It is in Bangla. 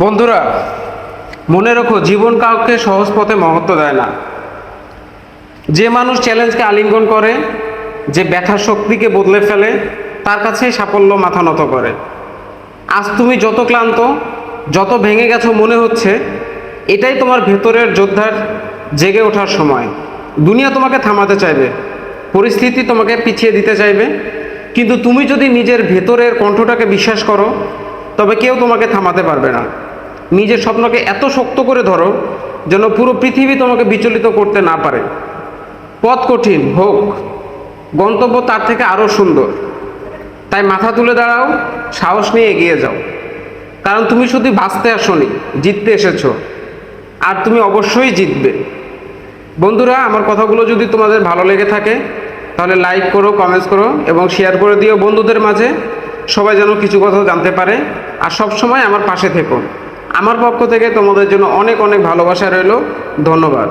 বন্ধুরা, মনে রাখো, জীবন কাউকে সহজ পথে মহত্ব দেয় না। যে মানুষ চ্যালেঞ্জকে আলিঙ্গন করে, যে ব্যথার শক্তিকে বদলে ফেলে, তার কাছেই সাফল্য মাথা নত করে। আজ তুমি যত ক্লান্ত, যত ভেঙে গেছো মনে হচ্ছে, এটাই তোমার ভেতরের যোদ্ধার জেগে ওঠার সময়। দুনিয়া তোমাকে থামাতে চাইবে, পরিস্থিতি তোমাকে পিছিয়ে দিতে চাইবে, কিন্তু তুমি যদি নিজের ভেতরের কণ্ঠটাকে বিশ্বাস করো তবে কেউ তোমাকে থামাতে পারবে না। নিজের স্বপ্নকে এত শক্ত করে ধরো, যেন পুরো পৃথিবী তোমাকে বিচলিত করতে না পারে। পথ কঠিন, হোক। গন্তব্য তার থেকে আরও সুন্দর। তাই মাথা তুলে দাঁড়াও, সাহস নিয়ে এগিয়ে যাও। কারণ তুমি শুধু বাঁচতে আসনি, জিততে এসেছ। আর তুমি অবশ্যই জিতবে। বন্ধুরা, আমার কথাগুলো যদি তোমাদের ভালো লেগে থাকে, তাহলে লাইক করো কমেন্টস করো, এবং শেয়ার করে দিও বন্ধুদের মাঝে। সবাই যেন কিছু কথা জানতে পারে। আর সব সময় আমার পাশে থেকো। আমার পক্ষ থেকে তোমাদের জন্য অনেক অনেক ভালোবাসা রইল। ধন্যবাদ।